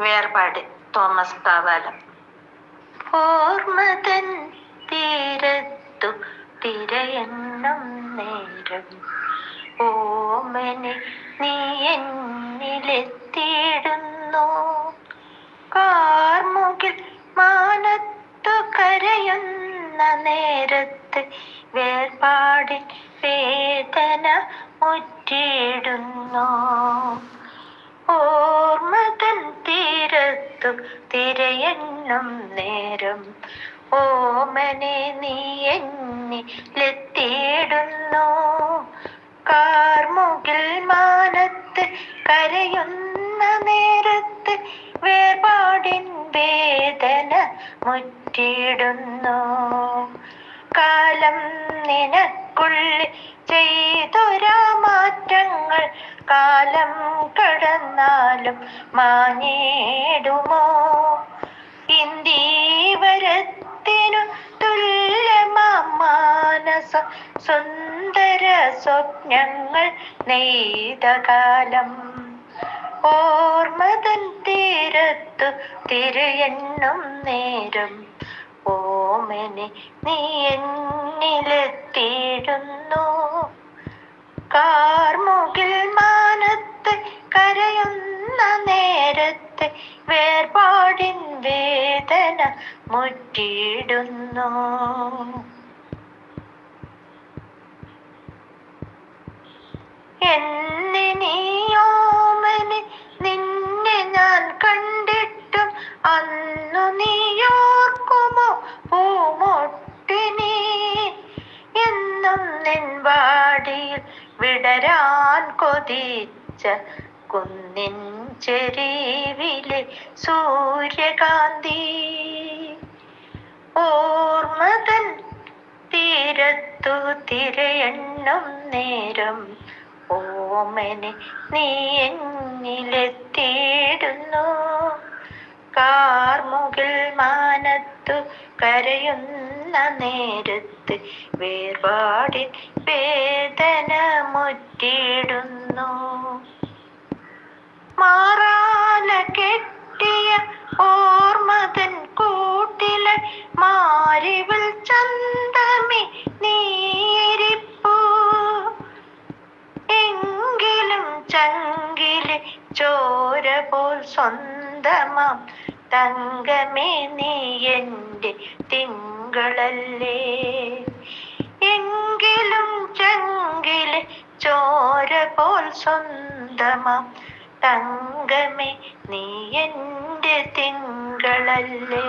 വേർപാട്. തോമസ് കാവാലം. ഓർമ്മതൻ തീരത്തു തിരയെണ്ണം നേരം. ഓമനെ നീ എന്നിലെത്തിയിടുന്നു. കാർമുകിൽ മാനത്തു കരയുന്ന നേരത്ത് വേർപാടിൽ വേദന മുറ്റിയിടുന്നു. തിരയെണ്ണം നേരം. ഓമനെ നീ എന്നിലെത്തിയിടുന്നു കാർമുകിൽ മാനത്ത് കരയുന്ന നേരത്ത് വേർപാടിൻ വേദന മുറ്റിയിടുന്നു. കാലം നിനക്കുള്ളിൽ ചെയ്തൊരാ മാറ്റങ്ങൾ കാലം കടന്നാലും മാഞ്ഞിടുമോ? സുന്ദര സ്വപ്നങ്ങൾ നെയ്ത കാലം. ഓർമ്മതൻ തീരത്തു തിരയെണ്ണും നേരം. ഓമനെ നീ എന്നിലെത്തിയിടുന്നു കാർമുകിൽ മാനത്ത് കരയുന്ന നേരത്ത് വേർപാടിൻ വേദന മുറ്റിയിടുന്നു. എന്നിനിയോമന് നിന്നെ ഞാൻ കണ്ടിട്ടും അന്നു നീയോർക്കുമോ പൂമൊട്ടിനി എന്നും നിൻവാടിയിൽ വിടരാൻ കൊതിച്ച കുന്നിൻ ചെരിവിലെ സൂര്യകാന്തി. ഓർമ്മതൻ തീരത്തു തിരയെണ്ണം നേരം ഓമനെ നീ എന്നിലെത്തിയിടുന്നു കാർമുകിൽ മാനത്തു കരയുന്ന നേരത്ത് വേർപാടിൽ വേദന മുറ്റിയിടുന്നു ചോര പോൽ സ്വന്തമാം. തങ്കമേ നീ എന്റെ തിങ്കളല്ലേ? എങ്കിലും ചങ്കിലെ ചോര പോൽ സ്വന്തമാം. തങ്കമേ നീ എന്റെ തിങ്കളല്ലേ?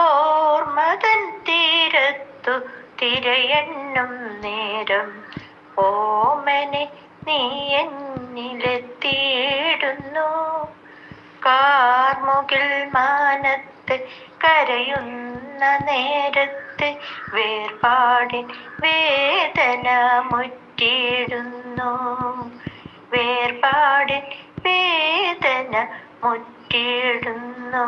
ഓർമ്മതൻ തീരത്തു തിരയെണ്ണും നേരം. ഓമനെ നീ എന്നിലെത്തിയിടുന്നു കാർമുകിൽ മാനത്ത് കരയുന്ന നേരത്ത് വേർപാടിൻ വേദന മുറ്റിയിടുന്നു. വേർപാടിൻ വേദന മുറ്റിയിടുന്നു.